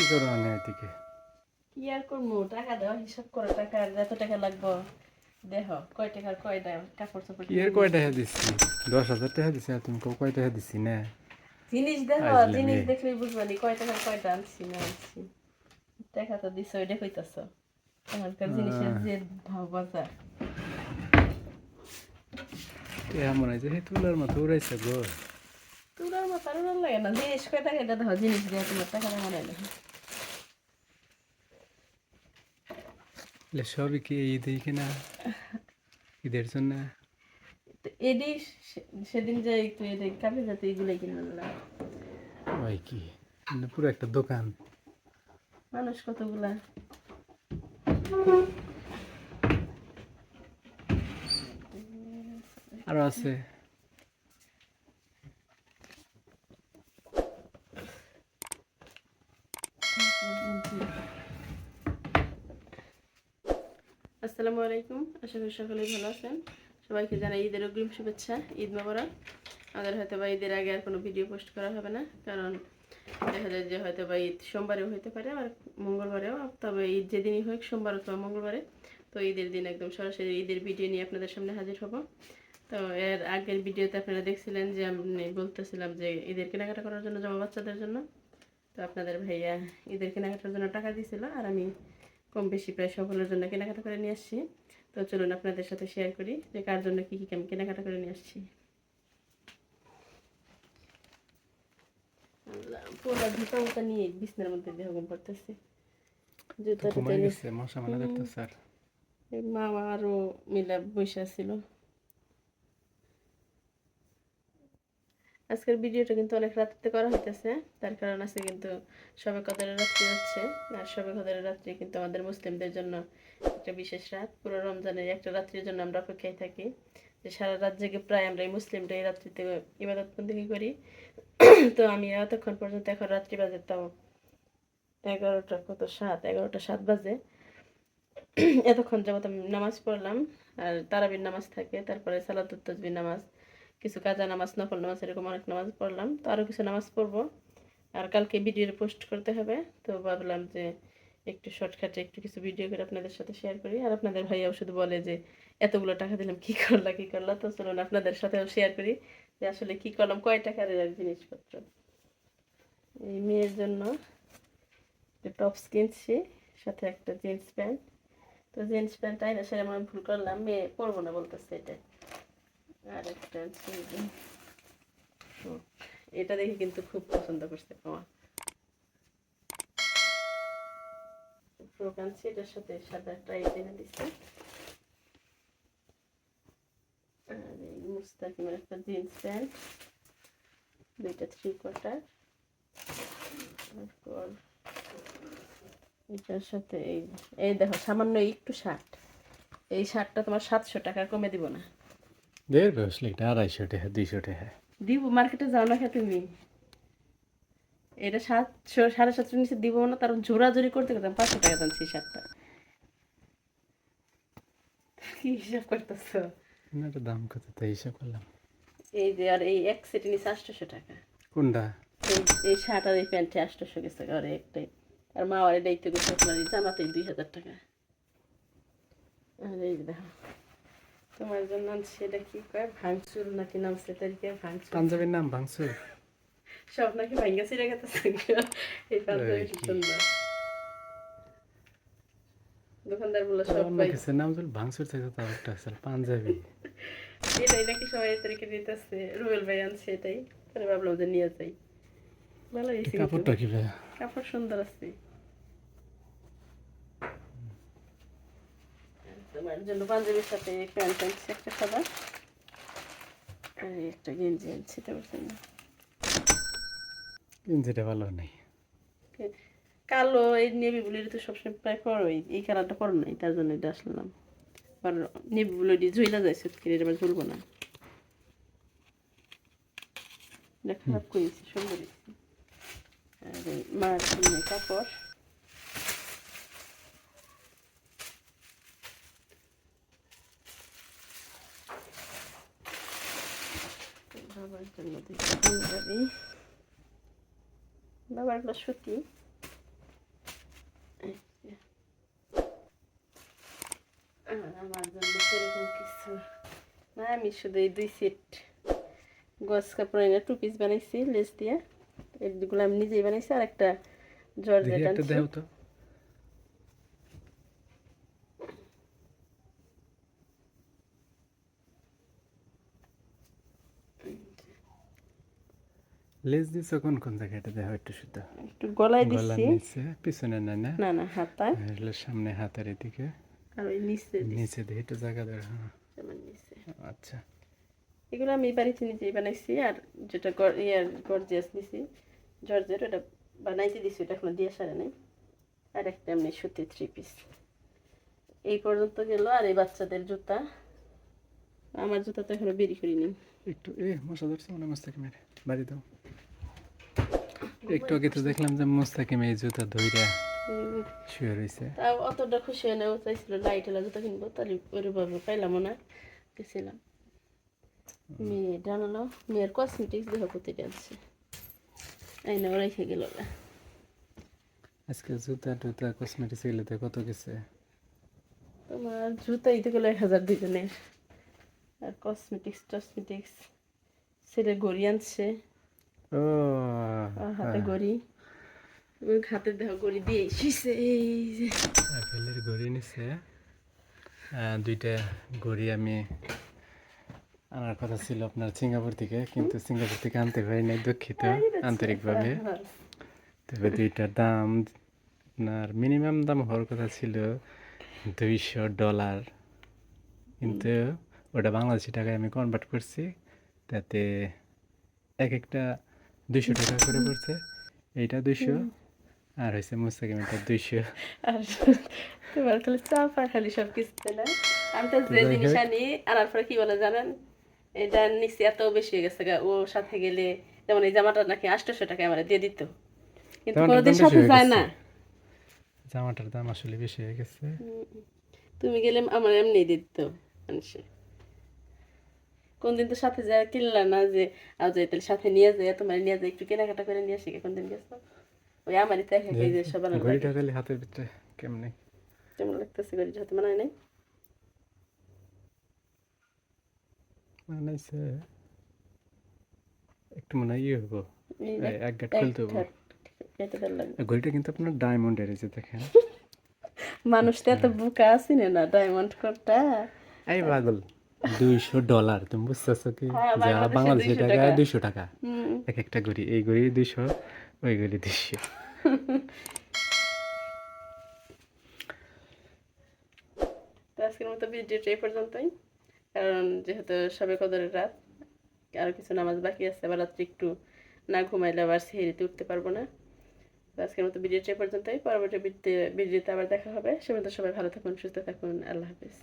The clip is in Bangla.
কি করো না এদিকে? কি আর করব? টাকা দেওয়া হিসাব করো টাকা যত টাকা লাগবো? দেহ কয় টাকার কয়টা কাপড় চাপড় কি এর কয় টাকা দিচ্ছি দশ হাজার টাকা দিছি আর তুমি কয় টাকা দিছি না। জিনিস দেখো। জিনিস দেখলেই বুঝবানি কয় টাকার কয়টা আনছি না আনছি। টাকা তো দিছ ওইটা কইতাছ। এখনকার জিনিসের যে ভাব বাজার। টাকা মনে হয় যে সেই তুলার মতো উড়াইছে গো। মতো আর ভালো লাগে না জিনিস কয় টাকা এটা দেখো জিনিস দিয়ে তোমার টাকা মনে হয় না সবই কি ঈদই কিনা ঈদের জন্য এডি সেদিন যে একটু এডি কাপড় যাতে এগুলোই কিনে আনলাম ওই কি পুরো একটা দোকান মানুষ কতগুলা আরও আছে আসসালামু আলাইকুম। আশা করি সকলেই ভালো আছেন। সবাইকে জানাই ঈদের অগ্রিম শুভেচ্ছা, ঈদ মোবারক। আমাদের হয়তো বা ঈদের আগে আর কোনো ভিডিও পোস্ট করা হবে না, কারণ দেখা যায় যে হয়তো বা ঈদ সোমবারেও হতে পারে আর মঙ্গলবারেও, তবে ঈদ যেদিনই হোক, সোমবার অথবা মঙ্গলবারে। তো ঈদের দিন একদম সরাসরি ঈদের ভিডিও নিয়ে আপনাদের সামনে হাজির হব। তো এর আগের ভিডিওতে আপনারা দেখছিলেন যে আমি বলতেছিলাম যে ঈদের কেনাকাটা করার জন্য জমা বাচ্চাদের জন্য। তো আপনাদের ভাইয়া ঈদের কেনাকাটার জন্য টাকা দিয়েছিল, আর আমি কম বেশি প্রায় সকলের জন্য কেনাকাটা করে নিয়ে আসছি। তো চলুন আপনাদের সাথে শেয়ার করি যে কার জন্য কী কী আমি কেনাকাটা করে নিয়ে আসছি। পুরো নিয়ে বিছনার মধ্যে পড়তেছে মা আরও মিলা বসে ছিল আজকের ভিডিওটা কিন্তু অনেক রাত্রিতে করা হইতেছে, তার কারণ আছে কিন্তু সবে কদরের রাত্রি যাচ্ছে আর সবে কদরের রাত্রি কিন্তু আমাদের মুসলিমদের জন্য একটা বিশেষ রাত। পুরো রমজানের একটা রাত্রির জন্য আমরা অপেক্ষায় থাকি, যে সারা রাত জেগে প্রায় আমরা এই মুসলিমরা এই রাত্রিতে ইবাদত বন্দিকে করি। তো আমি এতক্ষণ পর্যন্ত এখন রাত্রি বাজে, তাও এগারোটা কত সাত, এগারোটা সাত বাজে। এতক্ষণ যাবত আমি নামাজ পড়লাম, আর তারাবির নামাজ থাকে, তারপরে সালাতুত তসবির নামাজ কিছু কাজা নামাজ নফল নামাজ এরকম অনেক নামাজ পড়লাম। তো আরও কিছু নামাজ পড়ব। আর কালকে ভিডিও পোস্ট করতে হবে। তো ভাবলাম যে একটু শর্টকাটে একটু কিছু ভিডিও করে আপনাদের সাথে শেয়ার করি। আর আপনাদের ভাইয়াও শুধু বলে যে, এতগুলো টাকা দিলাম, কি করলা কি করলা? তো চলুন আপনাদের সাথেও শেয়ার করি যে আসলে কি করলাম, কয় টাকার জিনিসপত্র। এই মেয়ের জন্য টপস কিনছি, সাথে একটা জিন্স প্যান্ট তো জিন্স প্যান্ট তাই না সেটা আমি ভুল করলাম, মেয়ে পরবো না বলতেছে এটা। একটা এটা দেখে কিন্তু খুব পছন্দ করছে আমার ফ্রক আনছি এটার সাথে সাদা টাই এনে দিচ্ছে আর এই মুস্তাকিমের একটা জিন্স প্যান্ট দুইটা থ্রি কোয়ার্টার তারপর এটার সাথে এই এই দেখো সামান্য একটু শার্ট এই শার্টটা তোমার সাতশো টাকা কমে দিব না। দেড় এটা আড়াইশো টাকা দুইশো টাকা দিব মার্কেটে যাও না তুমি? এটা সাতশো সাড়ে সাতশো নিচে দিব না তার জোরাজোরি করতে করতাম পাঁচশো টাকা দাম সেই শার্টটা কি হিসাব করতেছ? না এটা দাম কত? তাই হিসাব করলাম। এই যে আর এই এক সেটি নিচে আটশোশো টাকা। কোনটা? এই শার্ট আর এই প্যান্টে আটশোশো গেছে আর একটাই। আর মা আর দায়িত্ব গেছে আপনার এই জামাতেই দুই হাজার টাকা। আর এই দেখো। তোমার জন্য এটা কি কয়? ভাঙচুর নাকি নাম সেটাকে ভাঙচুর? পাঞ্জাবির নাম ভাঙচুর। সব নাকি ভাঙ্গা ছিঁড়ে গেছে এই? দোকানদার বলে সব কিছু নাম যদি ভাঙচুর থাকে তাও একটা আছে পাঞ্জাবি। এটাই নাকি সবাই তারিখে নিতেছে রুবেল ভাই আনছে এটাই। পরে ভাবলাম যে নিয়ে যাই। ভালো কাপড়টা কি ভাই কাপড় সুন্দর আছে। তোমার জন্য পাঞ্জাবির সাথে প্যান্ট আনছি একটা সাদা। আর এই একটা গেঞ্জি আনছি তোমার গেঞ্জিটা ভালো নেই। কালো এই নেভি ব্লু তো সবসময় প্রায় পরোই। এই কালারটা পরো নাই তার জন্য এটা আসলাম। আর নেভি ব্লু দিয়ে ঝুইলা যায় সুটকির এটা আবার ঝুলবো না। এটা খারাপ করেছি সুন্দর। আর এই মার কাপড়। বাবার জন্য সুতি আমার জন্য সেরকম কিছু না আমি শুধু এই দুই সেট গছ কাপড় এনে টু পিস বানাইছি লেস দিয়ে এগুলো আমি নিজেই বানাইছি আর একটা আনছি লেজ দিছো কোন কোন জায়গায়? এটা দেখো একটু শুধু একটু গলায় নিচে পিছনে না না? না না হাতায়। সামনে হাতের এদিকে। আর ওই নিচে নিচে দিয়ে একটু জায়গা হ্যাঁ। যেমন নিচে। আচ্ছা। এগুলো আমি বাড়িতে নিজেই বানাইছি আর যেটা ইয়ার গর্জিয়াস দিছি জর্জের ওটা বানাইতে দিছি ওটা এখনও দিয়ে সারে নাই। আর একটা এমনি সুতি থ্রি পিস এই পর্যন্ত গেল আর এই বাচ্চাদের জুতা। আমার জুতা তো এখনও বেরি করিনি। একটু এ মশা ধরছে মনে মোস্তাকিম এর বাড়ি দাও। একটু আগে তো দেখলাম যে মোস্তাকিম এই জুতা ধইরা শুয়ে রয়েছে তা অতটা খুশি হয়ে নেওয়া চাইছিল লাইট এলা জুতা কিনবো তাহলে ওইভাবে পাইলামও না গেছিলাম। মেয়ে জানালো মেয়ের কসমেটিক্স দেখো কোথায় আছে। এই না খেয়ে গেল আজকে জুতা টুতা কসমেটিক্স এগুলোতে কত গেছে? তোমার জুতাই তো গেলো এক হাজার দুজনের আর কসমেটিক্স টসমেটিক্স ছেলে ঘড়ি আনছে। ও হাতে ওই ঘড়ি দিয়ে শুইছে এই যে নিছে দুইটা ঘড়ি আমি আনার কথা ছিল আপনার সিঙ্গাপুর থেকে কিন্তু সিঙ্গাপুর থেকে আনতে পারি নাই দুঃখিত আন্তরিকভাবে তবে দুইটার দাম আপনার মিনিমাম দাম হওয়ার কথা ছিল দুইশো ডলার কিন্তু ওটা বাংলাদেশি টাকায় আমি কনভার্ট করছি তাতে এক একটা দুইশো টাকা করে পড়ছে। এইটা দুইশো। আর হয়েছে মুস্তাকিম এটা দুইশো। আর তোমার খালি চাপা খালি সব কিছুতে না? আমি তো যে জিনিস আনি আনার পরে কি বলে জানেন? এটা নিচে এত বেশি হয়ে গেছে ওর সাথে গেলে যেমন এই জামাটা নাকি আটশোশো টাকা আমার দিয়ে দিত। কিন্তু কোনোদিন সাথে যায়। না। জামাটার দাম আসলে বেশি হয়ে গেছে। তুমি গেলে আমার এমনি দিত মানুষে কোনদিন তো সাথে যায় কিনলা না যে আর যে তাহলে সাথে নিয়ে যায় তোমার নিয়ে যায় একটু কেনাকাটা করে নিয়ে আসি কোনদিন গেছো? ওই আমারই তো একা এই যে সব বানানো ঘড়িটা খালি হাতের ভিতরে কেমনে? কেমন লাগতেছে গড়ি হাতে? বানায় নাই? বানাইছে একটু মনে হয় ইয়ে হব এক গাঁট খুলতে হব ঘড়িটা কিন্তু আপনার ডায়মন্ডের যে দেখেন। মানুষ তো এত বুকা আসিনে না ডায়মন্ড কোটটা এই পাগল। দুইশো ডলার তুমি বুঝতেছো কি? হ্যাঁ, বাংলাদেশে টাকা। দুইশো টাকা। এক একটা ঘড়ি এই ঘড়ি দুইশো ওই ঘড়ি দুইশো। আজকের মতো ভিডিওটা এই পর্যন্তই। কারণ যেহেতু সবে কদরের রাত আরও কিছু নামাজ বাকি আছে আবার রাত্রে একটু না ঘুমাইলে আবার সেহেরিতে উঠতে পারব না। আজকের মতো ভিডিওটা এই পর্যন্তই। পরবর্তী ভিডিওতে ভিডিওতে আবার দেখা হবে। সে মতো সবাই ভালো থাকুন সুস্থ থাকুন। আল্লাহ হাফিজ।